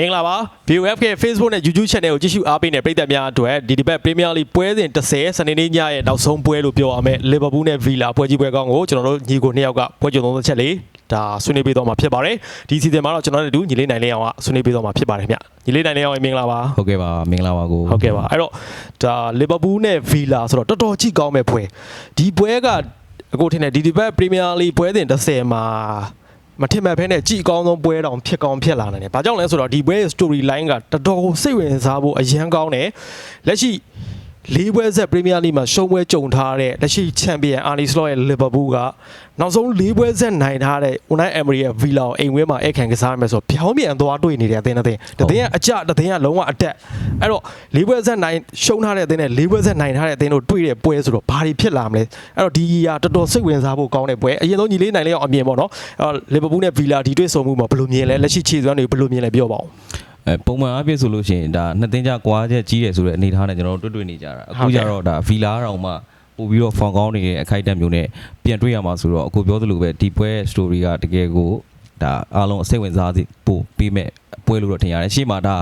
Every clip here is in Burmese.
မင်္ဂလာပါ VOF ရဲ့ Facebook နဲ့ YouTube Channel ကိုကြည့်ရှုအားပေးနေတဲ့ပရိသတ်များအတွက်ဒီဒီဘက် Premier League ပွဲစဉ်30စနေနေ့ညရဲ့နောက်ဆုံးပွဲလို့ပြောရမယ် Liverpool နဲ့ Villa ပွဲကြီးပွဲကောင်းကိုကျွန်တော်တို့ညီကိုနှစ်ယောက်ကပွဲကြုံသုံးချက်လေးဒါဆွေးနွေးပေးတော့မှာဖြစ်ပါတယ်ဒီစီစဉ်မှာတော့ကျွန်တော်တို့တူညီလေးနိုင်လေးအောင်ကဆွေးနွေးပေးတော့မှာဖြစ်ပါတယ်ခင်ဗျညီလေးနိုင်လေးအောင်မင်္ဂလာပါဟုတ်ကဲ့ပါမင်္ဂလာပါကိုဟုတ်ကဲ့ပါအဲ့တော့ဒါ Liverpool နဲ့ Villa ဆိုတော့တော်တော်ကြည့်ကောင်းမဲ့ပွဲဒီပွဲကအခုထင်တယ်ဒီဒီဘက် Premier League ပွဲစဉ်30မှာ မထင်မှတ်ဖဲနဲ့ကြည့်အကောင်းဆုံးပွဲတောင်ဖြစ်ကောင်းဖြစ်လာနိုင်တယ်။ဘာကြောင့်လဲဆိုတော့ဒီပွဲရဲ့ story line ကတော်တော်စိတ်ဝင်စားဖို့အရန်ကောင်းတယ်။လက်ရှိ လေးပွဲဆက် Premier League မှာရှုံးပွဲကြုံထားတဲ့လက်ရှိ Champion Arne Slot ရဲ့ Liverpool ကနောက်ဆုံးလေးပွဲဆက်နိုင်ထားတဲ့ Unai Emery ရဲ့ Villa ကိုအိမ်ဝဲမှာအခန့်ကစားရမယ်ဆိုတော့ပြောင်းပြန်သွားတွေ့နေတယ်အသင်းအသင်းတသင်းကအကြတသင်းကလုံးဝအတက်အဲ့တော့လေးပွဲဆက်နိုင်ရှုံးထားတဲ့အသင်းနဲ့လေးပွဲဆက်နိုင်ထားတဲ့အသင်းတို့တွေ့တဲ့ပွဲဆိုတော့ဘာတွေဖြစ်လာမလဲအဲ့တော့ဒီဟာတော်တော်စိတ်ဝင်စားဖို့ကောင်းတဲ့ပွဲအရင်ဆုံးညီလေးနိုင်လေးအောင်အမြင်ပေါ့နော်အဲ့တော့ Liverpool နဲ့ Villa ဒီတွေ့ဆုံမှုမှာဘယ်လိုမြင်လဲလက်ရှိခြေစွမ်းတွေဘယ်လိုမြင်လဲပြောပါဦး အဲပုံမှန်အပြည့်ဆိုလို့ရှိရင်ဒါနှစ်သိန်းကြကွာချက်ကြီးတယ်ဆိုတဲ့အနေထားနဲ့ကျွန်တော်တို့တွေ့တွေ့နေကြတာအခုကျတော့ဒါဗီလာတောင်မှပို့ပြီးတော့ဖောင်ကောင်းနေတဲ့အခိုက်အတန့်မျိုးနဲ့ပြန်တွေ့ရမှာဆိုတော့အခုပြောသလိုပဲဒီပွဲ story ကတကယ်ကိုဒါအားလုံးစိတ်ဝင်စားစေပို့ပြီးမဲ့ပွဲလို့တော့ထင်ရတယ်ရှေ့မှာဒါ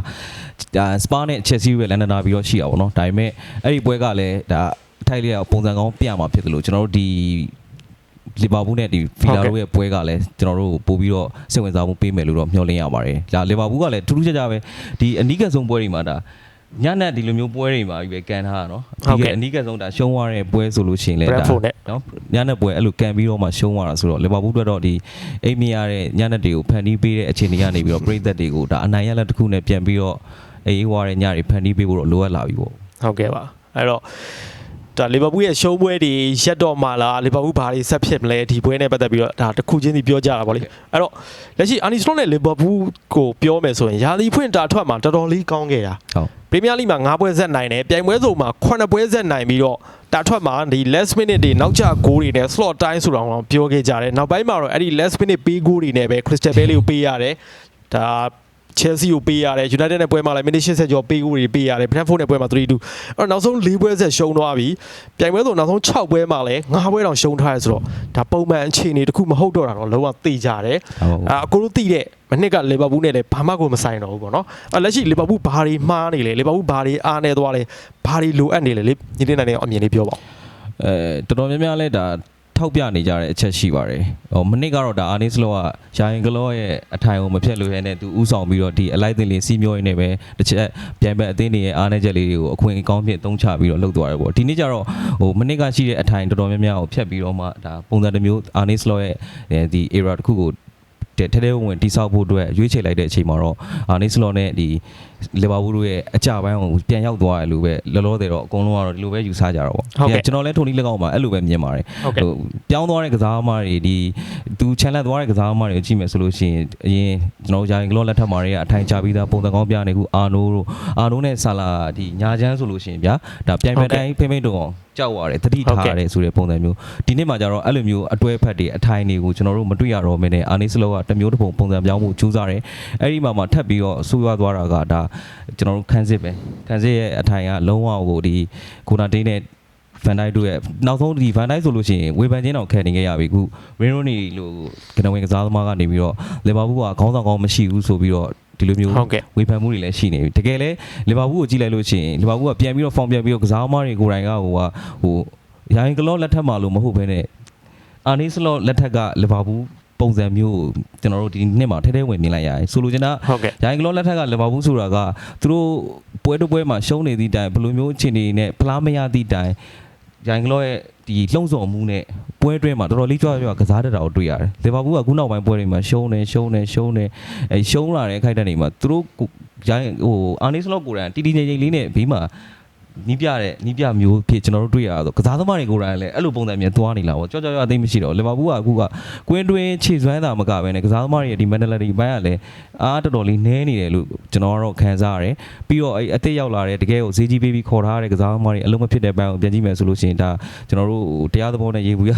ဒါစပါနဲ့ချက်စီရဲ့လန်ဒန်နာပြီးတော့ရှိအောင်နော်ဒါပေမဲ့အဲ့ဒီပွဲကလည်းဒါအထိုက်လေးပုံစံကောင်းပြမှာဖြစ်တယ်လို့ကျွန်တော်တို့ဒီ လီဗာပူးနဲ့ဒီဖီလာတို့ရဲ့ပွဲကလည်းကျွန်တော်တို့ပို့ပြီးတော့စိတ်ဝင်စားမှုပေးမယ်လို့တော့မျှော်လင့်ရပါတယ်။ဒါလီဗာပူးကလည်းထူးထူးခြားခြားပဲဒီအနီးကပ်ဆုံးပွဲတွေမှာဒါညနေဒီလိုမျိုးပွဲတွေမှာပဲကန်ထားတာနော်ဟုတ်ကဲ့ဒီကအနီးကပ်ဆုံးဒါရှုံးသွားတဲ့ပွဲဆိုလို့ရှိရင်လည်းဒါ Brentford နဲ့နော်ညနေပွဲအဲ့လိုကန်ပြီးတော့မှရှုံးသွားတာဆိုတော့လီဗာပူးအတွက်တော့ဒီအိမ်မရတဲ့ညနေတွေကိုဖန်တီးပေးတဲ့အခြေအနေကနေပြီးတော့ပြည်သက်တွေကိုဒါအနိုင်ရလက်တစ်ခုနဲ့ပြန်ပြီးတော့အေးဝါတဲ့ညတွေဖန်တီးပေးဖို့တော့လိုအပ်လာပြီပေါ့ဟုတ်ကဲ့ပါအဲ့တော့ ဒါလီဗာပူးရဲ့ရှုံးပွဲတွေရက်တော့မှလားလီဗာပူးဘာတွေဆက်ဖြစ်မလဲဒီပွဲနဲ့ပတ်သက်ပြီးတော့ဒါတစ်ခုချင်းစီပြောကြတာဗောလေအဲ့တော့လက်ရှိအာနီစလော့နဲ့လီဗာပူးကိုပြောမယ်ဆိုရင်ယာလီဖွင့်တာထွက်မှာတော်တော်လေးကောင်းခဲ့တာဟုတ်ပရီးမီးယားလိမှာ9ပွဲဆက်နိုင်တယ်ပြိုင်ပွဲစုံမှာ9ပွဲဆက်နိုင်ပြီးတော့တာထွက်မှာဒီ last minute တွေနောက်ကျဂိုးတွေနဲ့ slot time ဆိုတော့ပြောခဲ့ကြတယ်နောက်ပိုင်းမှာတော့အဲ့ဒီ last minute ပေးဂိုးတွေနဲ့ပဲ Crystal Palace ကိုပေးရတယ်ဒါ Chelsea ကိုပေးရတယ် United နဲ့ပွဲမှာလည်း minute 80ကျော်ပေးဂိုးတွေပေးရတယ် Brentford နဲ့ပွဲမှာ3-2အဲ့တော့နောက်ဆုံး4ပွဲဆက်ရှုံးသွားပြီပြိုင်ပွဲစုံနောက်ဆုံး6ပွဲမှာလည်း9ပွဲတောင်ရှုံးထားရဆိုတော့ဒါပုံမှန်အခြေအနေတစ်ခုမဟုတ်တော့တာတော့လုံးဝသိကြတယ်ဟုတ်အာအကိုတို့သိတဲ့မနစ်ကလီဗာပူးနဲ့လည်းဘာမှကိုမဆိုင်တော့ဘူးပေါ့နော်အဲ့လက်ရှိလီဗာပူးဘာတွေမှားနေလဲလီဗာပူးဘာတွေအားနေသွားလဲဘာတွေလိုအပ်နေလဲလေညီလေးနိုင်တဲ့အမြင်လေးပြောပါဦးအဲတော်တော်များများလဲဒါ ထောက်ပြနေကြတဲ့အချက်ရှိပါတယ်။ဟိုမနစ်ကတော့ဒါအာနီစလောကယာယင်ကလောရဲ့အထိုင်ကိုမဖြတ်လို့ရတဲ့သူဥဆောင်ပြီးတော့ဒီအလိုက်တင်လင်းစီးမျိုးရင်းနဲ့ပဲတစ်ချက်ပြန်ပဲအသင်းတွေရဲ့အားနည်းချက်လေးတွေကိုအခွင့်အကောင်းဖြင့်သုံးချပြီးတော့လှုပ်သွားတယ်ပေါ့။ဒီနေ့ကျတော့ဟိုမနစ်ကရှိတဲ့အထိုင်တော်တော်များများကိုဖြတ်ပြီးတော့မှဒါပုံစံတစ်မျိုးအာနီစလောရဲ့ဒီ era တစ်ခုကိုတဲ့ထဲထဲဝင်ဝင်တိဆောက်ဖို့အတွက်ရွေးချယ်လိုက်တဲ့အချိန်မှာတော့အာနီစလောနဲ့ဒီ လီဗာပူးတို့ရဲ့အကြပိုင်းကိုပြန်ရောက်သွားတယ်လို့ပဲလောလောဆယ်တော့အကုန်လုံးကတော့ဒီလိုပဲယူဆကြတော့ပေါ့ကျွန်တော်လည်းထုံနည်းလက်ကောက်မှာအဲ့လိုပဲမြင်ပါတယ်ဟုတ်ကဲ့ဟိုပြောင်းသွားတဲ့ကစားသမားတွေဒီသူချန်လက်သွားတဲ့ကစားသမားတွေကိုကြည့်မယ်ဆိုလို့ရှိရင်အရင်ကျွန်တော်ယာရင်ကလောလက်ထက်မှာတွေကအထိုင်ချပြီးသားပုံစံကောင်းပြနေခုအာနိုတို့အာနိုနဲ့ဆာလာဒီညာချမ်းဆိုလို့ရှိရင်ဗျာဒါပြိုင်ပွဲတိုင်းဖိမ့်ဖိမ့်တုံအောင်ကြောက်ရတယ်တတိထားရတယ်ဆိုတဲ့ပုံစံမျိုးဒီနေ့မှာကျတော့အဲ့လိုမျိုးအတွဲဖက်တွေအထိုင်တွေကိုကျွန်တော်တို့မတွေ့ရတော့မင်းနဲ့အာနီစလောကတစ်မျိုးတစ်ပုံပုံစံပြောင်းမှုကြိုးစားတယ်အဲ့ဒီမှာမှထပ်ပြီးတော့ဆူရွားသွားတာကဒါကျွန်တော်တို့ခန်းစစ်ပဲခန်းစစ်ရဲ့အထိုင်ကလုံးဝကိုဒီကိုနာတေးနဲ့ဗန်ဒိုက်တို့ရဲ့နောက်ဆုံးဒီဗန်ဒိုက်ဆိုလို့ရှိရင်ဝေဖန်ချင်းတော့ခံနေခဲ့ရပြီအခုရင်းရိုနီလို့ကနဝင်ကစားသမားကနေပြီးတော့လီဗာပူးကခေါင်းဆောင်ကောင်းမရှိဘူးဆိုပြီးတော့ဒီလိုမျိုးဟုတ်ကဲ့ဝေဖန်မှုတွေလည်းရှိနေပြီတကယ်လဲလီဗာပူးကိုကြည့်လိုက်လို့ရှိရင်လီဗာပူးကပြန်ပြီးတော့ဖောင်ပြန်ပြီးတော့ကစားသမားတွေကိုယ်တိုင်ကဟိုကဟိုရိုင်းကလောလက်ထက်မှာလို့မဟုတ်ဘဲနဲ့အာနီစလောလက်ထက်ကလီဗာပူး ပုံစံမျိုးကိုကျွန်တော်တို့ဒီနှစ်မှာထဲထဲဝင်မြင်လိုက်ရတယ်ဆိုလိုချင်တာဟုတ်ကဲ့ရိုင်းကလောလက်ထက်ကလီဗာပူးဆိုတာကသူတို့ပွဲတစ်ပွဲမှာရှုံးနေသည့်တိုင်ဘယ်လိုမျိုးအခြေအနေနဲ့ဖလားမရသည့်တိုင်ရိုင်းကလောရဲ့ဒီလှုံ့ဆော်မှုနဲ့ပွဲအတွင်းမှာတော်တော်လေးကြွားကြွားကစားတတ်တာကိုတွေ့ရတယ်လီဗာပူးကခုနောက်ပိုင်းပွဲတွေမှာရှုံးနေရှုံးနေရှုံးနေအဲရှုံးလာတဲ့အခိုက်အတန့်တွေမှာသူတို့ကိုရိုင်းဟိုအာနီစလော့ကိုယ်တိုင်တီတီငိမ့်ငိမ့်လေးနဲ့ဘေးမှာ နီးပြတဲ့နီးပြမျိုးဖြစ်ကျွန်တော်တို့တွေ့ရတာဆိုကစားသမားတွေကိုယ်တိုင်လည်းအဲ့လိုပုံစံမျိုးသွားနေလာပေါ့ကြောက်ကြောက်ရအသိမရှိတော့လီဗာပူးကအခုကကွင်းတွင်းခြေစွမ်းတာမကပဲနဲ့ကစားသမားတွေရဲ့ဒီ mentality ဘိုင်းကလည်းအားတော်တော်လေးနည်းနေတယ်လို့ကျွန်တော်ကတော့ခံစားရတယ်ပြီးတော့အဲ့အသက်ရောက်လာတဲ့တကယ်ကိုဈေးကြီးပေးပြီးခေါ်ထားတဲ့ကစားသမားတွေအလုံးမဖြစ်တဲ့ဘိုင်းကိုပြန်ကြည့်မယ်ဆိုလို့ရှိရင်ဒါကျွန်တော်တို့တရားသဘောနဲ့ရေဘူးရ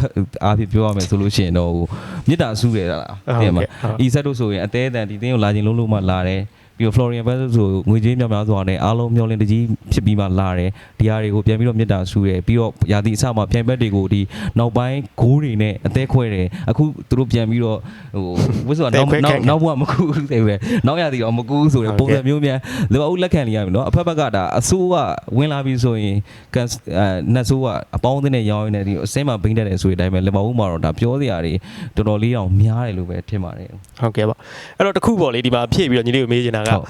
အားဖြင့်ပြောရမယ်ဆိုလို့ရှိရင်တော့ဟိုမြစ်တာဆူးတယ်လားဟုတ်တကဲ့င်မှာဟုတ်ဤဆက်တို့ဆိုရင်အသေးအတန်ဒီတင်းကိုလာခြင်းလုံးလုံးမှလာတယ်က ပြီးတော့ Florian Wirtz ဆိုငွေကြေးများများစွာနဲ့အားလုံးမျောလင်းတကြီးဖြစ်ပြီးမှလာတယ်ဒီဟာတွေကိုပြန်ပြီးတော့မြစ်တာဆူတယ်ပြီးတော့ယာတီအစမှာပြိုင်ဘက်တွေကိုဒီနောက်ပိုင်းဂိုးတွေနဲ့အသေးခွဲတယ်အခုသူတို့ပြန်ပြီးတော့ဟိုဝစ်ဆိုတာနောက်နောက်နောက်ဘဝမကူဘူးသေးပဲနောက်ယာတီတော့မကူဘူးဆိုတဲ့ပုံစံမျိုးများလီဗာပူးလက်ခံနေရပြီနော်အဖက်ဘက်ကဒါအဆိုးကဝင်လာပြီဆိုရင်ကန်အဲနတ်ဆိုးကအပေါင်းအသင်းနဲ့ရောင်းရင်းနဲ့ဒီအစင်းမှာဘိန်းတက်တယ်ဆိုတဲ့အတိုင်းပဲလီဗာပူးမှာတော့ဒါပြောစရာတွေတော်တော်လေးအောင်များတယ်လို့ပဲထင်ပါတယ်ဟုတ်ကဲ့ပါအဲ့တော့တခုပေါ့လေဒီမှာဖြည့်ပြီးတော့ညီလေးကိုမေးချင်တာကဟုတ်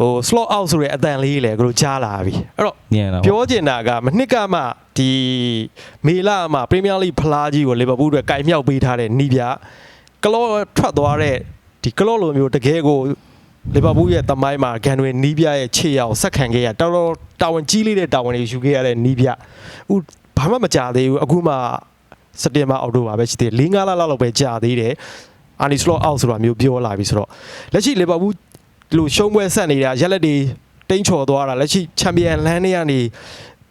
ဟို slot out ဆိုတဲ့အတန်လေးလေကိုတို့ကြားလာပြီအဲ့တော့ညံတာပေါ့ပြောချင်တာကမနှစ်ကမှဒီမေလာမှာပရီးမီးယားလိဖလားကြီးကိုလီဗာပူးအတွက်ကင်မြောက်ပေးထားတဲ့နီးပြကလော့ထွက်သွားတဲ့ဒီကလော့လိုမျိုးတကယ်ကိုလီဗာပူးရဲ့တမိုင်းမှာဂန်တွေနီးပြရဲ့ခြေရောက်ဆက်ခံခဲ့ရတော်တော်တာဝန်ကြီးလေးတဲ့တာဝန်တွေယူခဲ့ရတဲ့နီးပြဥဘာမှမကြသေးဘူးအခုမှစက်တင်ဘာအောက်တိုဘာပဲရှိသေးတယ်၄-၅လလောက်ပဲကြာသေးတယ်အာနီစလော့အောက်ဆိုတာမျိုးပြောလာပြီဆိုတော့လက်ရှိလီဗာပူး ဒီလိုရှုံးပွဲဆက်နေတာရက်လက်တွေတိန့်ချော်သွားတာလက်ရှိချန်ပီယံလမ်းတွေကနေ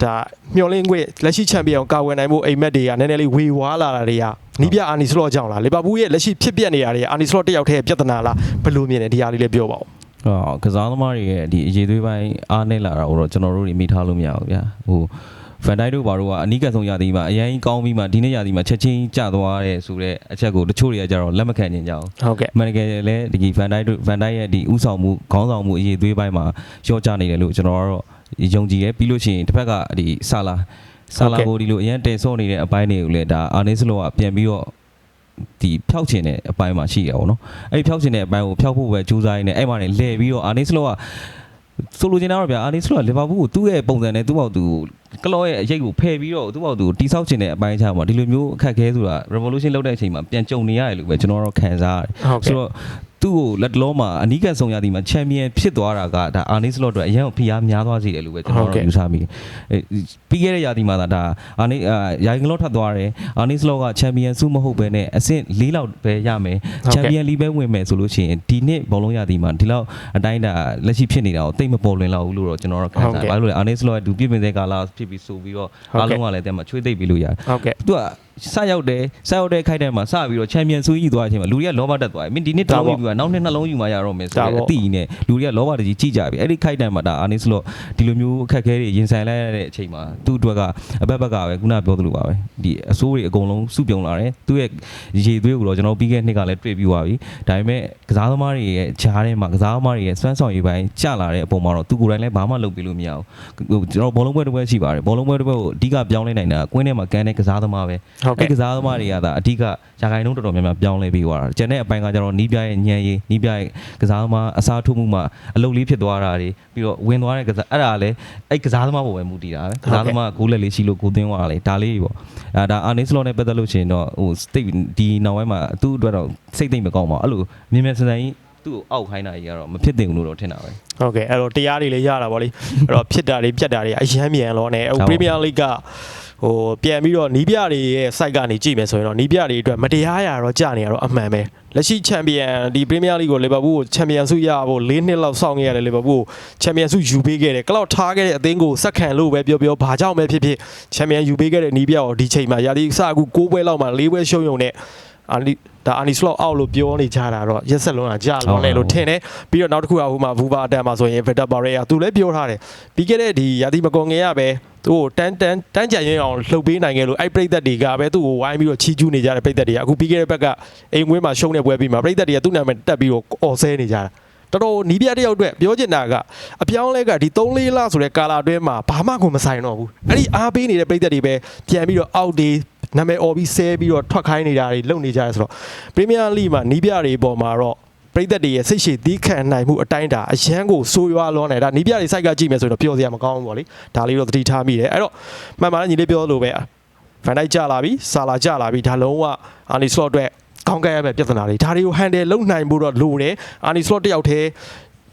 ဒါမျောလင်းခွင့်လက်ရှိချန်ပီယံကိုကာဝယ်နိုင်ဖို့အိမ်မက်တွေကနည်းနည်းလေးဝေဝါးလာတာတွေကနီးပြအာနီစလော့ကြောင့်လားလီဗာပူးရဲ့လက်ရှိဖြစ်ပျက်နေတာတွေအာနီစလော့တစ်ယောက်တည်းရဲ့ပြဿနာလားဘယ်လိုမြင်လဲဒီဟာလေးလည်းပြောပါဦးအော်ကစားသမားတွေရဲ့ဒီအရေးသွေးပိုင်းအားနေလာတာကိုတော့ကျွန်တော်တို့တွေမိထားလို့မရဘူးဗျာဟို ဖန်တိုင်းတို့ဘာတို့ကအနီးကပ်ဆုံးရာသီမှာအရင်ကောင်းပြီးမှဒီနေ့ရာသီမှာချက်ချင်းကျသွားတဲ့ဆိုတဲ့အချက်ကိုတချို့တွေကကြတော့လက်မခံနိုင်ကြဘူးဟုတ်ကဲ့အမှန်တကယ်လည်းဒီဖန်တိုင်းတို့ဖန်တိုင်းရဲ့ဒီဥဆောင်မှုခေါင်းဆောင်မှုအရေးသွေးပိုင်းမှာရှော့ချနေတယ်လို့ကျွန်တော်ကတော့ယုံကြည်ရပြီးလို့ရှိရင်တစ်ဖက်ကဒီဆာလာဆာလာကိုဒီလိုအရင်တင်ဆော့နေတဲ့အပိုင်းတွေကိုလည်းဒါအာနေစလောကပြန်ပြီးတော့ဒီဖျောက်ချင်တဲ့အပိုင်းမှာရှိရပါတော့နော်အဲ့ဒီဖျောက်ချင်တဲ့အပိုင်းကိုဖျောက်ဖို့ပဲကြိုးစားရင်းနဲ့အဲ့မှာနေလဲပြီးတော့အာနေစလောကဆိုလိုချင်တာတော့ဗျာအာနေစလောကလီဗာပူးကိုသူ့ရဲ့ပုံစံနဲ့သူ့ဘောက်သူ ကလော့ရဲ့အရေးကိုဖယ်ပြီးတော့သူ့ဘောက်သူကိုတိဆောက်ချင်တဲ့အပိုင်းချာမှာဒီလိုမျိုးအခက်အခဲဆိုတာ revolution လုပ်တဲ့အချိန်မှာပြန်ကြုံနေရတယ်လို့ပဲကျွန်တော်တော့ခံစားရတယ်ဟုတ်ဆိုကဲ့တော့သူ့ကိုလက်တလုံးမှာအနီးကပ်ဆုံးရသည်မှာချန်ပီယံဖြစ်သွားတာကဒါအာနီစလော့အတွက်အရင်ကဖိအားများသွားစေတယ်လို့ပဲကျွန်တော်ဟုတ်ကဲ့တို့ယူဆမိတယ်အဲပြီးခဲ့တဲ့ရာသီမှာဒါဒါအာနီအာယာရင်ကလော့ထပ်သွားတယ်အာနီစလော့ကချန်ပီယံဆုမဟုတ်ဘဲနဲ့အဆင့်၄လောက်ပဲရမယ်ဟုတ်ကဲ့ချန်ပီယံလီပဲဝင်မယ်ဆိုလို့ရှိရင်ဒီနှစ်ဘောလုံးရာသီမှာဒီလောက်အတိုင်းဒါလက်ရှိဖြစ်နေတာကိုတိတ်မပေါ်လွင်တော့ဘူးလို့တော့ကျွန်တော်တို့ခံစားဘာလို့လဲအာနီစလော့ကဒူပြည့်ပင်တဲ့ကာလာဖြစ်ပြီးဆိုပြီးတော့အားလုံးကလည်းတဲ့မှာချွေးသိပ်ပြီးလို့ရတယ်ဟုတ်ကဲ့သူက စရောက်တယ်စရောက်တဲ့ခိုက်တဲ့မှာစပြီးတော့ချန်ပီယံဆွေးကြီးသွားတဲ့အချိန်မှာလူတွေကလောဘတက်သွားတယ်မင်းဒီနေ့တစ်လုံးယူပြီးနောက်နှစ်နှလုံးယူမှရတော့မယ်ဆိုတော့အတိနဲ့လူတွေကလောဘတကြီးကြည့်ကြပြီအဲ့ဒီခိုက်တဲ့မှာဒါအာနီစလော့ဒီလိုမျိုးအခက်အခဲတွေရင်ဆိုင်လိုက်ရတဲ့အချိန်မှာသူ့အတွက်ကအဘက်ဘက်ကပဲခုနပြောသလိုပါပဲဒီအစိုးတွေအကုန်လုံးစုပြုံလာတယ်သူ့ရဲ့ရေသွေးကိုတော့ကျွန်တော်ပြီးခဲ့တဲ့နှစ်ကလည်းတွေ့ပြီးသွားပြီဒါပေမဲ့ကစားသမားတွေရဲ့ဂျားထဲမှာကစားသမားတွေရဲ့စွမ်းဆောင်ရည်ပိုင်းကျလာတဲ့အပုံမှာတော့သူကိုယ်တိုင်လည်းဘာမှလုပ်ပြလို့မရဘူးဟိုကျွန်တော်ဘောလုံးပွဲတစ်ပွဲရှိပါတယ်ဘောလုံးပွဲတစ်ပွဲကိုအဓိကပြောင်းလဲနိုင်တာကွင်းထဲမှာကန်တဲ့ကစားသမားပဲဟုတ်အဲ့ကဲ့ကစားသမားတွေကသာအဓိကရာခိုင်နှုန်းတော်တော်များများပြောင်းလဲပြီးသွားတာကျန်တဲ့အပိုင်းကကျတော့နီးပြရဲ့ညံရည်နီးပြရဲ့ကစားသမားအစားထိုးမှုမှာအလုပ်လေးဖြစ်သွားတာတွေပြီးတော့ဝင်သွားတဲ့ကစားအဲ့ဒါလည်းအဲ့ကစားသမားပေါ်ပဲမူတည်တာပဲကစားသမားကဂိုးလက်လေးရှိလို့ကိုသွင်းသွားတာလေဒါလေးပေါ့အဲဒါအာနေစလောနဲ့ပတ်သက်လို့ရှိရင်တော့ဟိုစိတ်ဒီနောက်ပိုင်းမှာသူ့အတွက်တော့စိတ်သိမ့်မကောင်းပါဘူးအဲ့လိုမြင်မြင်ဆန်ဆန်ကြီးသူ့ကိုအောက်ခိုင်းတာကြီးကတော့မဖြစ်သင့်ဘူးလို့တော့ထင်တာပဲ ဟုတ်ကဲ့အဲ့တော့တရားတွေလည်းရတာဗောလေအဲ့တော့ဖြစ်တာတွေပြက်တာတွေအရမ်းမြန်လောနဲ့ဟိုဟုတ်ပရီးမီးယားလိက ဟိုပြန်ပြီးတော့နီးပြတွေရဲ့ site ကနေကြည့်မယ်ဆိုရင်တော့နီးပြတွေအတွက်မတရားရတော့ကြာနေရတော့အမှန်ပဲလက်ရှိချန်ပီယံဒီပရီးမီးယားလိကိုလီဗာပူးကိုချန်ပီယံဆုရဖို့၄နှစ်လောက်စောင့်ခဲ့ရတယ်လီဗာပူးကိုချန်ပီယံဆုယူပေးခဲ့တယ်ကလောက်ထားခဲ့တဲ့အသင်းကိုစက်ခံလို့ပဲပြောပြောဘာကြောင့်ပဲဖြစ်ဖြစ်ချန်ပီယံယူပေးခဲ့တဲ့နီးပြကိုဒီချိန်မှာရာသီစအခု6ပွဲလောက်မှာ၄ပွဲရှုံးယုံနဲ့အာနီဒါအာနီစလော့အောက်လို့ပြောနေကြတာတော့ရက်ဆက်လုံးကကြာလုံးလေလို့ထင်တယ်ပြီးတော့နောက်တစ်ခုကဟိုမှာဘူဘာအတန်မှာဆိုရင်ဗက်တာပါရဲကသူလည်းပြောထားတယ်ပြီးခဲ့တဲ့ဒီရာသီမကုန်ငယ်ရပဲသူ့ကိုတန်းတန်းတန်းကြံရင်အောင်လှုပ်ပေးနိုင်ခဲ့လို့အဲ့ပြိသက်တွေကပဲသူ့ကိုဝိုင်းပြီးတော့ချီးကျူးနေကြတဲ့ပြိသက်တွေကအခုပြီးခဲ့တဲ့ဘက်ကအိမ်ဝင်းမှာရှုံးနေပွဲပြီးမှာပြိသက်တွေကသူ့နာမည်တက်ပြီးတော့အော်ဆဲနေကြတာတော်တော်နီးပြတယောက်အတွက်ပြောချင်တာကအပြောင်းလဲကဒီ3-4လဆိုတဲ့ကာလာအတွင်းမှာဘာမှကိုမဆိုင်တော့ဘူးအဲ့ဒီအားပေးနေတဲ့ပြိသက်တွေပဲပြန်ပြီးတော့အောက်ဒီနာမည်အော်ပြီးဆဲပြီးတော့ထွက်ခိုင်းနေတာတွေလုပ်နေကြတယ်ဆိုတော့ပရီးမီးယားလိမှာနီးပြတွေပေါ်မှာတော့ ပြည်သက်တွေရဲ့စိတ်ရှည်သီးခံနိုင်မှုအတိုင်းတာအရန်ကိုဆိုးရွားလွန်နေတာနီးပြတွေစိုက်ကကြည့်မယ်ဆိုရင်တော့ပျော်စရာမကောင်းဘူးပေါ့လေဒါလေးတော့သတိထားမိတယ်အဲ့တော့မှန်ပါညီလေးပြောလို့ပဲဖန်တိုက်ကြလာပြီဆာလာကြလာပြီဒါလုံးဝအာနီစလော့အတွက်ကောင်းကဲရမယ့်ပြဿနာတွေဒါတွေကိုဟန်တယ်လုံနိုင်ဖို့တော့လိုတယ်အာနီစလော့တယောက်တည်း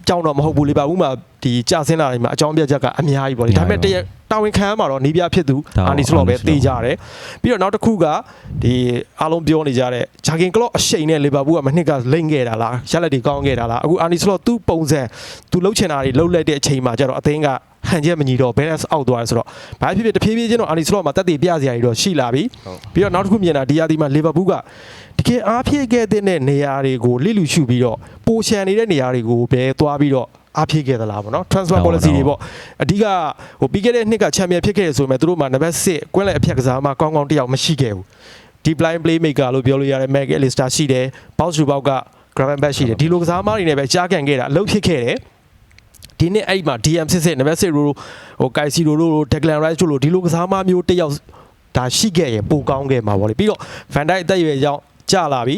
ကြောင်းတော့မဟုတ်ဘူးလေပါဘူးမှာဒီကြာစင်းလာတွေမှာအကြောင်းပြချက်ကအများကြီးပေါ့လေဒါပေမဲ့တရတာဝန်ခံရမှာတော့နီးပြဖြစ်သူအာနီစလော့ပဲတေးကြတယ်ပြီးတော့နောက်တစ်ခုကဒီအားလုံးပြောနေကြတဲ့ဂျာကင်ကလော့အရှိန်နဲ့လီဗာပူးကမနှစ်ကလိမ့်ခဲ့တာလားရက်လက်တွေကောင်းခဲ့တာလားအခုအာနီစလော့သူ့ပုံစံသူလှုပ်ချင်တာတွေလှုပ်လိုက်တဲ့အချိန်မှာကျတော့အသင်းကဟန်ချက်မညီတော့ balance out သွားတယ်ဆိုတော့ဘာဖြစ်ဖြစ်တဖြည်းဖြည်းချင်းတော့အာနီစလော့မှာတက်တည်ပြစရာတွေတော့ရှိလာပြီဟုတ်ပြီးတော့နောက်တစ်ခုမြင်တာဒီယာဒီမှာလီဗာပူးက တကယ်အားဖြည့်ခဲ့တဲ့နေရာတွေကိုလိလူရှုပြီးတော့ပိုရှန်နေတဲ့နေရာတွေကိုပဲသွားပြီးတော့အားဖြည့်ခဲ့သလားပေါ့နော် transfer ဟုတ်ပါ policy တော့တွေပေါ့အဓိကဟိုပြီးခဲ့တဲ့နှစ်ကချန်ပီယံဖြစ်ခဲ့ရဆိုပေမဲ့သူတို့မှာနံပါတ်6ကွင်းလက်အဖြတ်ကစားမှာကောင်းကောင်းတစ်ယောက်မရှိခဲ့ဘူး deep line playmaker လို့ပြောလို့ရတယ် Meg Alistair ရှိတယ် bounce to bounce က Gravenberch ရှိတယ်ဒီလိုကစားသမားတွေနဲ့ပဲကြားကန်ခဲ့တာအလုပ်ဖြစ်ခဲ့တယ်ဒီနေ့အဲ့ဒီမှာ DM စစ်စစ်နံပါတ်6ရိုဟို Kai Siro တို့ Declan Rice တို့လိုဒီလိုကစားသမားမျိုးတစ်ယောက်ဒါရှိခဲ့ရင်ပိုကောင်းခဲ့မှာပေါ့လေပြီးတော့ Van Dijk အသက်အရွယ်ကြောင့် ကြာလာပြီ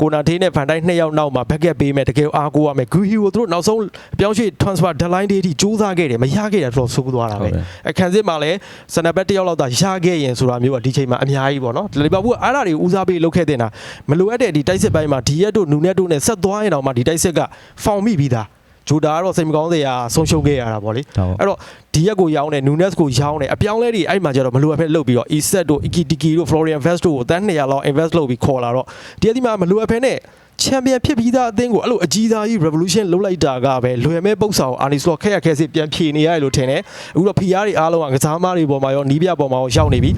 ကိုနာတေးနဲ့ Van Dijk နှစ်ယောက်နောက်မှာ backup ပေးမယ်တကယ်အားကိုးရမယ် Guhi ကိုသူတို့နောက်ဆုံးအပြောင်းရွှေ့ transfer deadline တွေအထိစူးစမ်းခဲ့တယ်မရခဲ့တာတော့ဆိုးသွားတာပဲဟုတ်တယ်အခန်းစစ်မှာလည်းစနဘက်တစ်ယောက်လောက်သာရခဲ့ရင်ဆိုတာမျိုးကဒီချိန်မှာအများကြီးပေါ့နော်လီဗာပူးကအားရတွေဦးစားပေးလုပ်ခဲ့တင်တာမလိုအပ်တဲ့ဒီတိုက်စစ်ပိုင်းမှာဒီရက်တို့နူနက်တို့နဲ့ဆက်သွားရင်တော့မှဒီတိုက်စစ်ကဖောင်မိပြီးသား ဂျိုဒါကတော့စိတ်မကောင်းစရာဆုံးရှုံးခဲ့ရတာပေါ့လေဟုတ်အဲ့တော့ဒီရက်ကိုရောင်းတယ်နူနက်ကိုရောင်းတယ်အပြောင်းလဲတွေအဲ့မှာကျတော့မလိုအပ်ဖက်လုပ်ပြီးတော့ Iset တို့ Ikitiki တို့ Florian Vest တို့ကိုတန်း200လောက် invest လုပ်ပြီးခေါ်လာတော့ဒီရက်ဒီမှာမလိုအပ်ဖက်နဲ့ချန်ပီယံဖြစ်ပြီးသားအသင်းကိုအဲ့လိုအကြီးစားကြီး revolution လုပ်လိုက်တာကပဲလွယ်မဲ့ပုတ်ဆောင်အာနီစလော့ခက်ရခဲစစ်ပြန်ဖြေနေရတယ်လို့ထင်တယ်အခုတော့ PR တွေအားလုံးကကစားသမားတွေပေါ်မှာရောနီးပြပေါ်မှာရောရောက်နေပြီ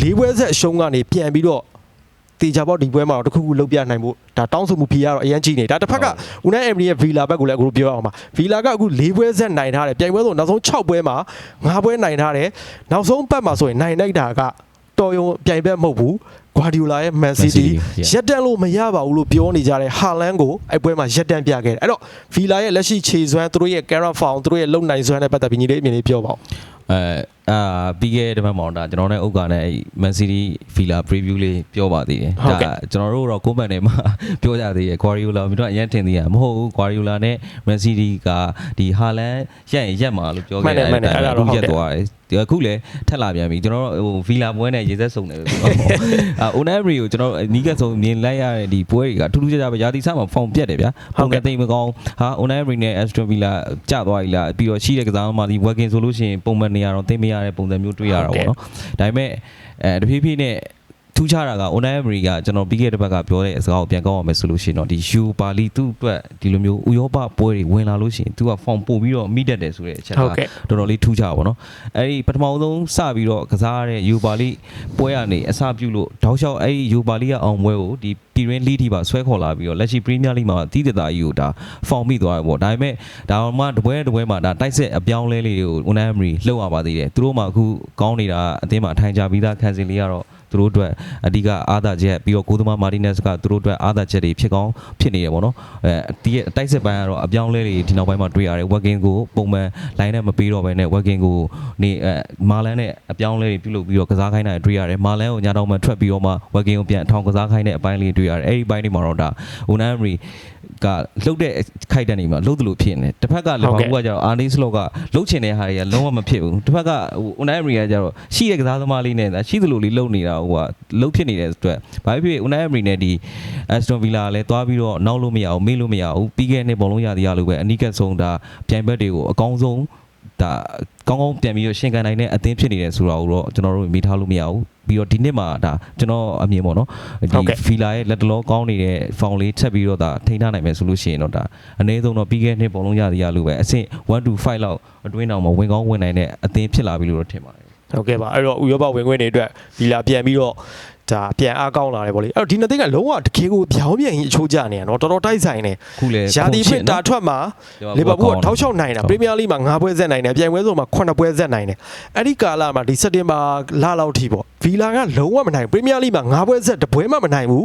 လေးပွဲဆက်အရှုံးကနေပြန်ပြီးတော့ တေချာပေါက်ဒီပွဲမှာတော့တစ်ခုခုလုပ်ပြနိုင်ဖို့ဒါတောင်းဆိုမှု PR တော့အရင်ကြီးနေဒါတစ်ဖက်ကဦးနိုင်အမ်ရီရဲ့ဗီလာဘက်ကိုလည်းအခုပြောအောင်ပါဗီလာကအခု၄ပွဲဆက်နိုင်ထားတယ်ပြိုင်ပွဲဆိုနောက်ဆုံး6ပွဲမှာ9ပွဲနိုင်ထားတယ်နောက်ဆုံးပတ်မှာဆိုရင်နိုင်လိုက်တာကတော်ရုံပြိုင်ဘက်မဟုတ်ဘူးဂွာဒီယိုလာရဲ့မန်စီးတီး Man City, yeah. ရက်တန်လို့မရပါဘူးလို့ပြောနေကြတဲ့ဟာလန်ကိုအဲ့ပွဲမှာရက်တန်ပြခဲ့တယ်အဲ့တော့ဗီလာရဲ့လက်ရှိခြေစွမ်းသူတို့ရဲ့ကယ်ရာဖောင်သူတို့ရဲ့လုံနိုင်စွမ်းနဲ့ပတ်သက်ပြီးညီလေးအမြင်လေးပြောပါဦးအဲ အာပြီးခဲ့တဲ့တပတ်မှာတော့ဒါကျွန်တော်နဲ့ဥက္ကာနဲ့အဲ့ Man City Villa preview လေးပြောပါသေးတယ်ဟုတ်ကဲ့ကျွန်တော်တို့တော့ကိုမန်နဲ့မှာပြောကြသေးတယ် Guardiola မြို့တော့အရင်ထင်သေးရမဟုတ်ဘူး Guardiola နဲ့ Man City ကဒီ Haaland ရက်ရင်ရက်မှာလို့ပြောမှခဲ့န်တယ်မှန်တယ်အဲ့ဒါတော့ဟုတ်တယ်ရက်သွားတယ်ဒီအခုလည်းထက်လာပြန်ပြီကျွန်တော်တို့ဟို Villa ပွဲနဲ့ရေစက်စုံတယ်ဆိုတော့အာ Unai ကိုကျွန်တော်အနီးကဆုံးမြင်လိုက်ရတဲ့ဒီပွဲတွေကထူးထူးခြားခြားပဲရာသီစားမှာဖောင်ပြက်တယ်ဗျာဟုတ်ကဲ့ပုံနဲ့သိမ့်မကောင်းဟာ Unai နဲ့ Aston Villa ကျသွားပြီလားပြီးတော့ရှိတဲ့ကစားသမားဒီ working ဆိုလို့ရှိရင်ပုံမှန်နေရာတော့သိမ့်မရတဲ့ပုံစံမျိုးတွေ့ရတာပေါ့နော်ဒါပေမဲ့အဲတဖြည်းဖြည်းနဲ့ ထူးခြားတာက Unai Emery ကကျွန်တော်ပြီးခဲ့တဲ့ဘက်ကပြောတဲ့အစကားကိုပြန်ကောက်အောင်မယ်ဆိုလို့ရှိရင်တော့ဒီ U ပါလီသူ့အတွက်ဒီလိုမျိုးဥရောပပွဲတွေဝင်လာလို့ရှိရင်သူက form ပို့ပြီးတော့မိတတ်တယ်ဆိုတဲ့အချက်ကဟုတ်ကဲ့တော်တော်လေးထူးခြားပါဘောနော်အဲ့ဒီပထမဆုံးစပြီးတော့ကစားရတဲ့ U ပါလီပွဲကနေအစပြုလို့တောက်လျှောက်အဲ့ဒီ U ပါလီကအောင်ပွဲကိုဒီ Pirin League ထိပါဆွဲခေါ်လာပြီးတော့လက်ရှိ Premier League မှာတီးတသားကြီးကိုဒါ form မိသွားတယ်ပေါ့ဒါပေမဲ့ဒါမှမတပွဲတပွဲမှာဒါတိုက်ဆက်အပြောင်းလဲလေးတွေကို Unai Emery လှုပ်ရပါသေးတယ်သူတို့မှအခုကောင်းနေတာအသင်းမှာအထိုင်ချပြီးသားခံစီလေးကတော့ သူတို့အတွက်အဓိကအားသာချက်ပြီးတော့ကိုသမားမာတီနက်စ်ကသူတို့အတွက်အားသာချက်တွေဖြစ်ကောင်းဖြစ်နေရပေါ့နော်အဲဒီရဲ့တိုက်ဆက်ပိုင်းကတော့အပြောင်းလဲတွေဒီနောက်ပိုင်းမှာတွေ့ရတယ် working ကိုပုံမှန် line နဲ့မပေးတော့ဘဲနဲ့ working ကိုနေအဲမာလန်နဲ့အပြောင်းလဲတွေပြုလုပ်ပြီးတော့ကစားခိုင်းတာတွေ့ရတယ်မာလန်ကိုညာတော့မှထွက်ပြီးတော့မှ working ကိုပြန်အထောင်ကစားခိုင်းတဲ့အပိုင်းလေးတွေ့ရတယ်အဲ့ဒီဘိုင်းတွေမှာတော့ဒါ Unai Emery ကလှုပ်တဲ့ခိုက်တဲ့နေမှာလှုပ်တယ်လို့ဖြစ်နေတယ်တစ်ဖက်ကလီဗာပူးကကျတော့အာနီစလော့ကလှုပ်ချင်တဲ့ဟာတွေကလုံးဝမဖြစ်ဘူးတစ်ဖက်ကဟို Unai Emery ကကျတော့ရှိတဲ့ကစားသမားလေးနဲ့ဒါရှိသလိုလေးလှုပ်နေတာဟိုကလှုပ်ဖြစ်နေတဲ့အတွက်ဘာဖြစ်ဖြစ် Unai Emery နဲ့ဒီ Aston Villa ကလည်းသွားပြီးတော့နောက်လို့မရဘူးမေ့လို့မရဘူးပြီးခဲ့တဲ့နှစ်ဘောလုံးရသည်ရလို့ပဲအနီးကပ်ဆုံးဒါပြိုင်ဘက်တွေကိုအကောင်းဆုံးဒါကောင်းကောင်းပြန်ပြီးတော့ရှင်းကန်နိုင်တဲ့အသင်းဖြစ်နေတယ်ဆိုတာကိုတော့ကျွန်တော်တို့မိထားလို့မရဘူး ပြီးတော့ဒီနှစ်မှာဒါကျွန်တော်အမြင်ပေါ့နော်ဟုတ်ဒီကဲ့ဖီလာရဲ့လက်တလောကောင်းနေတဲ့ဖောင်လေးချက်ပြီးတော့ဒါထိန်းထားနိုင်မယ်ဆိုလို့ရှိရင်တော့ဒါအနည်းဆုံးတော့ပြီးခဲ့တဲ့နှစ်ပုံလုံးရသည်ရလို့ပဲအဆင့်1 to 5လောက်အတွင်းတောင်မှာဝင်ကောင်းဝင်နိုင်တဲ့အသင်းဖြစ်လာပြီလို့တော့ထင်ပါတယ်ဟုတ်ကဲ့ပါအဲ့တော့ဥရောပဝင်ခွင့်တွေအတွက်ဗီလာပြန်ပြီးတော့ ဒါပြန်အားကောင်းလာတယ်ဗောလေအဲ့တော့ဒီနှစ်သိန်းကလုံးဝတကယ်ကိုပြောင်းပြန်ရင်အချိုးကျနေရနော်တော်တော်တိုက်ဆိုင်နေခုလေရာသီဖြစ်တာထွက်မှာလီဗာပူးကထောက်ချောက်နိုင်တာပရီးမီးယားလိမှာ9ပွဲဆက်နိုင်တယ်ပြိုင်ပွဲဆိုမှာ9ပွဲဆက်နိုင်တယ်အဲ့ဒီကာလမှာဒီစက်တင်ဘာလလောက်ထိပေါ့ဗီလာကလုံးဝမနိုင်ဘူးပရီးမီးယားလိမှာ9ပွဲဆက်တပွဲမှမနိုင်ဘူး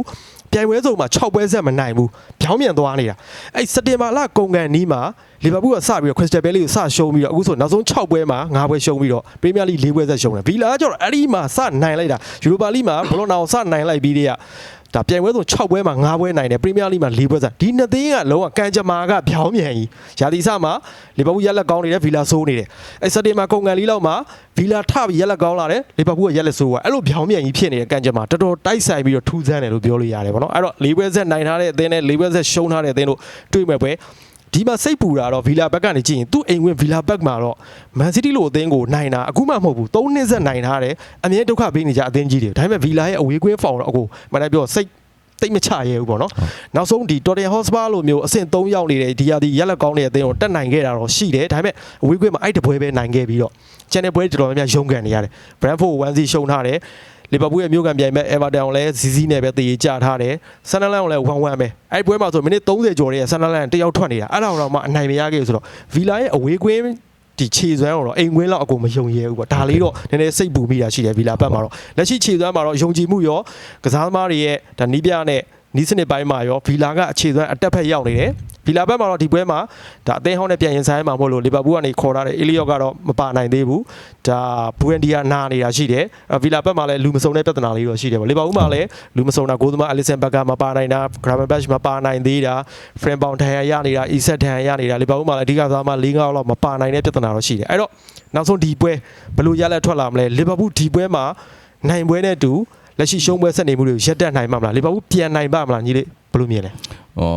ပြိုင်ပွဲဆိုမှာ6ပွဲဆက်မနိုင်ဘူးပြောင်းပြန်သွားနေတာအဲ့စက်တင်ဘာလကုန်ကန်နီးမှာလီဗာပူးကစပြီးတော့ခရစ္စတယ်ဘဲလီကိုစရှုံးပြီးတော့အခုဆိုနောက်ဆုံး6ပွဲမှာ9ပွဲရှုံးပြီးတော့ပရီးမီးယားလိ4ပွဲဆက်ရှုံးတယ်ဗီလာကကျတော့အဲ့ဒီမှာစနိုင်လိုက်တာယူရိုပါလိမှာဘလော့နာကိုစနိုင်လိုက်ပြီးတဲ့က ဒါပြိုင်ပွဲဆို6ပွဲမှာ9ပွဲနိုင်တယ်ပရီးမီးယားလိမှာ4ပွဲစားဒီနှစ်သင်းကလုံးဝကန်ဂျမာကဖြောင်းမြန်ကြီးရာသီစမှာလီဗာပူးရက်လက်ကောင်းနေတယ်ဗီလာဆိုးနေတယ်အဲစက်တင်မှာကုန်ကန်လီလောက်မှာဗီလာထပြီးရက်လက်ကောင်းလာတယ်လီဗာပူးကရက်လက်ဆိုးကအဲ့လိုဖြောင်းမြန်ကြီးဖြစ်နေတဲ့ကန်ဂျမာတော်တော်တိုက်ဆိုင်ပြီးတော့ထူးဆန်းတယ်လို့ပြောလို့ရတယ်ဗောနော်အဲ့တော့4ပွဲဆက်နိုင်ထားတဲ့အသင်းနဲ့4ပွဲဆက်ရှုံးထားတဲ့အသင်းတို့တွေ့မဲ့ပွဲ ဒီမှာစိတ်ပူတာတော့ဗီလာဘက်ကနေကြည့်ရင်သူ့အိမ်ဝင်ဗီလာဘက်မှာတော့မန်စီးတီးလိုအသင်းကိုနိုင်တာအခုမှမဟုတ်ဘူး၃နှစ်ဆက်နိုင်ထားတယ်အမြဲဒုက္ခပေးနေကြအသင်းကြီးတွေဒါပေမဲ့ဗီလာရဲ့အဝေးကွင်းဖောင်တော့အခုမနိုင်ပြောစိတ်တိတ်မချရဲဘူးပေါ့နော်နောက်ဆုံးဒီ Tottenham Hotspur လိုမျိုးအဆင့်3ရောက်နေတဲ့ဒီဟာဒီရက်လက်ကောင်းတဲ့အသင်းကိုတက်နိုင်ခဲ့တာတော့ရှိတယ်ဒါပေမဲ့အဝေးကွင်းမှာအဲ့တပွဲပဲနိုင်ခဲ့ပြီးတော့ channel ပွဲတော်တော်များများရုန်းကန်နေရတယ် Brentford 1-0ရှုံးထားတယ် လီဗာပူးရဲ့မြို့ကန်ပြိုင်မဲ့ Everton ကိုလည်းဇီဇီနဲ့ပဲတည်ကြထားတယ်ဆန်နလန်ကိုလည်း1-1ပဲအဲ့ပွဲမှာဆိုမိနစ်30ကျော်ရဲ့ဆန်နလန်တယောက်ထွက်နေတာအဲ့ဒါတော့မှအနိုင်မရခဲ့ဘူးဆိုတော့ဗီလာရဲ့အဝေးကွင်းဒီခြေစွမ်းကိုတော့အိမ်ကွင်းလောက်အကုန်မယုံရဲဘူးပေါ့ဒါလေးတော့နည်းနည်းစိတ်ပူမိတာရှိတယ်ဗီလာဘက်မှာတော့လက်ရှိခြေစွမ်းမှာတော့ယုံကြည်မှုရောကစားသမားတွေရဲ့ဒါနီးပြနဲ့ နီးစနစ်ပိုင်းမှာရောဗီလာကအခြေစွမ်းအတက်ဖက်ရောက်နေတယ်ဗီလာဘက်မှာတော့ဒီပွဲမှာဒါအသင်းဟောင်းနဲ့ပြန်ရင်ဆိုင်မှာမဟုတ်လို့လီဗာပူးကနေခေါ်ထားတဲ့အေလီယော့ကတော့မပါနိုင်သေးဘူးဒါဘူအန်ဒီယာနာနေတာရှိတယ်ဗီလာဘက်မှာလည်းလူမစုံတဲ့ပြဿနာလေးတော့ရှိတယ်ပေါ့လီဗာပူးမှာလည်းလူမစုံတာဂိုးသမားအလီဆန်ဘက်ကမပါနိုင်တာဂရာမန်ဘက်မပါနိုင်သေးတာဖရန်ပေါင်ထန်ရရနေတာအီဆက်ထန်ရရနေတာလီဗာပူးမှာလည်းအဓိကစားမ၄၅လောက်မပါနိုင်တဲ့ပြဿနာတော့ရှိတယ်အဲ့တော့နောက်ဆုံးဒီပွဲဘယ်လိုရလက်ထွက်လာမလဲလီဗာပူးဒီပွဲမှာနိုင်ပွဲနဲ့တူ လက်ရှိရှုံးပွဲဆက်နေမှုတွေကိုရက်တက်နိုင်မှာမလားလီဗာပူးပြန်နိုင်ပါမလားညီလေးဘယ်လိုမြင်လဲဟော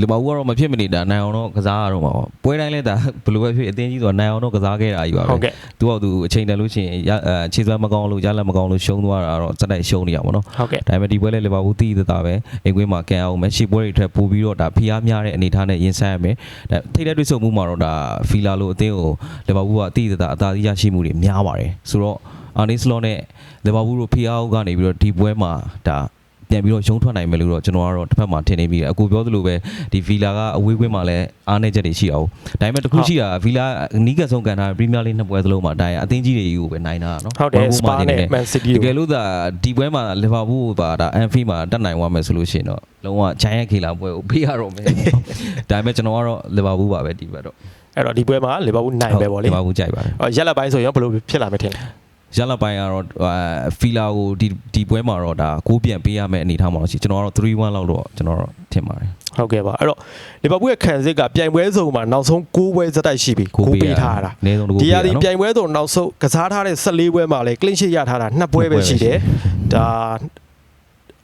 လီဗာပူးကတော့မဖြစ်မနေတာနိုင်အောင်တော့ကစားရတော့မှာပေါ့ပွဲတိုင်းလဲဒါဘယ်လိုပဲဖြစ်အသင်းကြီးဆိုတာနိုင်အောင်တော့ကစားခဲ့တာကြီးပါပဲဟုတ်ကဲ့သူကသူအချိန်တန်လို့ရှိရင်ရအဲခြေစွမ်းမကောင်းလို့ရလက်မကောင်းလို့ရှုံးသွားတာတော့စက်တိုက်ရှုံးနေရပါတော့ဟုတ်ကဲ့ဒါပေမဲ့ဒီပွဲလဲလီဗာပူးတီးသတာပဲအိမ်ကွင်းမှာကန်အောင်မယ်ရှေ့ပွဲတွေထက်ပိုပြီးတော့ဒါဖိအားများတဲ့အနေအထားနဲ့ရင်ဆိုင်ရမယ်ဒါထိတ်တဲ့တွေ့ဆုံမှုမှာတော့ဒါဖီလာလိုအသင်းကိုလီဗာပူးကတီးသတာအသာစီးရရှိမှုတွေများပါတယ်ဆိုတော့ အာနီစလောနဲ့လီဗာပူးတို့ဖိအားကနေပြီးတော့ဒီပွဲမှာဒါပြန်ပြီးတော့ရုံးထွက်နိုင်မယ်လို့တော့ကျွန်တော်ကတော့တစ်ဖက်မှာထင်နေပြီးတယ်အခုပြောသလိုပဲဒီဗီလာကအဝေးကွင်းမှာလည်းအားနည်းချက်တွေရှိအောင်ဒါပေမဲ့တစ်ခုရှိတာဗီလာနီးကပ်ဆုံးကန်တာပရီးမီးယားလိနှစ်ပွဲသလုံးမှာဒါရအသင်းကြီးတွေကိုပဲနိုင်တာနော်ဟုတ်တယ် One goal စပါ margin နဲ့မန်စီးတီးတကိုကယ်လို့သာဒီပွဲမှာလီဗာပူးပါဒါအန်ဖီမှာတက်နိုင်သွားမယ်ဆိုလို့ရှိရင်တော့လုံးဝဂျိုင်းယက်ခေလာပွဲကိုပေးရတော့မယ်ဒါပေမဲ့ကျွန်တော်ကတော့လီဗာပူးပါပဲဒီဘက်တော့အဲ့တော့ဒီပွဲမှာလီဗာပူးနိုင်ပဲပေါ့လေလီဗာပူးကြိုက်ပါတယ်အော်ရက်လက်ပိုင်းဆိုရင်ဘယ်လိုဖြစ်လာမလဲထင်လဲ ရလပိုင်းကတော့ဖီလာကိုဒီဒီပွဲမှာတော့ဒါကိုးပြန်ပေးရမယ့်အနေအထားမှာတော့ရှိကျွန်တော်ကတော့3-1လောက်တော့ကျွန်တော်တော့ထင်ပါတယ်ဟုတ်ကဲ့ပါအဲ့တော့လီဗာပူးရဲ့ခံစစ်ကပြိုင်ပွဲစုံမှာနောက်ဆုံး6ပွဲဇက်တိုက်ရှိပြီကိုပေးထားတာအနည်းဆုံးတစ်ခုဒီပေးရာရဒီနော်ပြိုင်ပွဲစုံနောက်ဆုံးကစားထားတဲ့14ပွဲမှာလည်းကလင်းရှစ်ရထားတာ2ပွဲပဲရှိတယ်ဒါ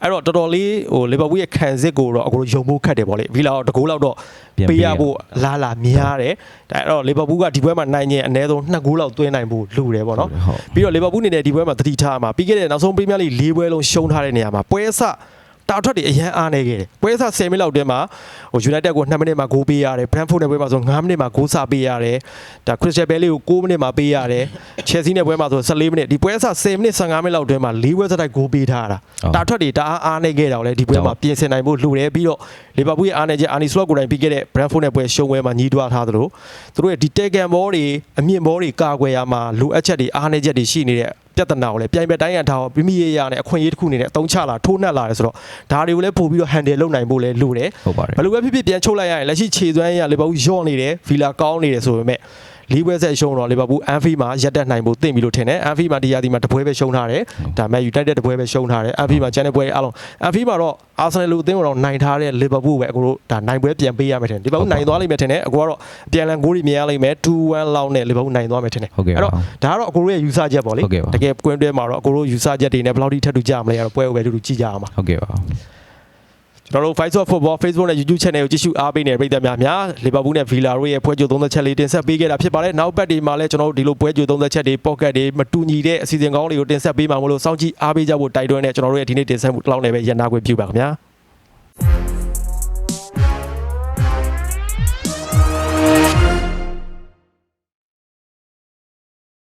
အဲ့တော့တော်တော်လေးဟိုလီဗာပူးရဲ့ခံစစ်ကိုတော့အခုယုံဖို့ခက်တယ်ပေါ့လေဗီလာတော့တကူလောက်တော့ပြန်ပေးပေးရရဖို့လာလာများတယ်ဒါအဲ့တော့လီဗာပူးကဒီပွဲမှာနိုင်ရင်အနည်းဆုံး2ဂိုးလောက်သွင်းနိုင်ဖို့လိုတယ်ပေါ့နော်ဟုတ်ပြီးတော့လီဗာပူးအနေနဲ့ဒီပွဲမှာတတိထားမှာပြီးခဲ့တဲ့နောက်ဆုံးပရီးမီးယားလိ၄ပွဲလုံးရှုံးထားတဲ့နေရာမှာပွဲအဆ တာထွက်တွေအရန်အားနေခဲ့တယ်ပွဲအဆ10မိနစ်လောက်တည်းမှာဟို United ကို2မိနစ်မှာဂိုးပေးရတယ် Brentford နဲ့ပွဲမှာဆို9မိနစ်မှာဂိုးစပေးရတယ်ဒါ Crystal Palace ကို9မိနစ်မှာပေးရတယ် Chelsea နဲ့ပွဲမှာဆို14မိနစ်ဒီပွဲအဆ10မိနစ်15မိနစ်လောက်တည်းမှာ၄ပွဲစတိုက်ဂိုးပေးထားတာတာထွက်တွေတအားအားနေခဲ့တာကိုလည်းဒီပွဲမှာပြင်ဆင်နိုင်ဖို့လိုတယ်ပြီးတော့လီဗာပူးရဲ့အားနေချက်အာနီစလော့ကိုယ်တိုင်ပြီးခဲ့တဲ့ Brentford နဲ့ပွဲရှုံးပွဲမှာညီးတွားထားသလိုသူတို့ရဲ့ဒီတေကန်ဘောတွေအမြင့်ဘောတွေကာကွယ်ရမှာလိုအပ်ချက်တွေအားနေချက်တွေရှိနေတဲ့ပြဿနာကိုလည်းပြိုင်ဘက်တိုင်းရန်ထားပြီးမိရရနဲ့အခွင့်အရေးတစ်ခုအနေနဲ့အသုံးချလာထိုးနှက်လာတယ်ဆိုတော့ဒါတွေကိုလည်းပို့ပြီးတော့ handle လုပ်နိုင်ဖို့လည်းလိုတယ်ဟုတ်ပါတယ်ဘယ်လိုပဲဖြစ်ဖြစ်ပြန်ချုပ်လိုက်ရရင်လက်ရှိခြေစွမ်းရလီဗာပူးယော့နေတယ်ဗီလာကောင်းနေတယ်ဆိုပေမဲ့ လီပွဲဆက်ရှုံးတော့လီဗာပူးအန်ဖီမှာရက်တက်နိုင်ဖို့တင့်ပြီလို့ထင်တယ်အန်ဖီမှာဒီယာဒီမှာတပွဲပဲရှုံးထားတယ်ဒါမဲ့ယူနိုက်တက်တပွဲပဲရှုံးထားတယ်အန်ဖီမှာကျန်တဲ့ပွဲအားလုံးအန်ဖီမှာတော့အာဆင်နယ်လူအသင်းကတော့နိုင်ထားတဲ့လီဗာပူးပဲအခုတို့ဒါနိုင်ပွဲပြန်ပေးရမယ်ထင်တယ်လီဗာပူးနိုင်သွားလိမ့်မယ်ထင်တယ်အခုကတော့အပြန်လန်ဂိုးတွေမြင်ရလိမ့်မယ်2-1လောက်နဲ့လီဗာပူးနိုင်သွားမယ်ထင်တယ်ဟုတ်ကဲ့အဲ့တော့ပါဒါကတော့အကိုတို့ရဲ့ယူဆချက်ပေါ့လေဟုတ်ကဲ့ပါတကယ်ကွင်းတွဲမှာတော့အကိုတို့ယူဆချက်တွေနဲ့ဘယ်လောက်ထိထပ်တူကြမလဲအဲ့တော့ပွဲကိုပဲတူတူကြည့်ကြအောင်ပါဟုတ်ကဲ့ပါ ကျွန်တော်တို့ Fight of Football Facebook နဲ့ YouTube Channel ကိုကြည့်ရှုအားပေးနေတဲ့ပရိသတ်များများ Liverpool နဲ့ Villa တို့ရဲ့ပွဲကြို30ချက်လေးတင်ဆက်ပေးခဲ့တာဖြစ်ပါတယ်နောက်ပတ်ဒီမှာလည်းကျွန်တော်တို့ဒီလိုပွဲကြို30ချက်တွေ pocket တွေမတူညီတဲ့အစီအစဉ်ကောင်းတွေကိုတင်ဆက်ပေးမှာမလို့စောင့်ကြည့်အားပေးကြဖို့တိုက်တွန်းနေကျွန်တော်တို့ရဲ့ဒီနေ့တင်ဆက်မှုတစ်လောက်နဲ့ပဲရန်နာခွင့်ပြုပါခင်ဗျာ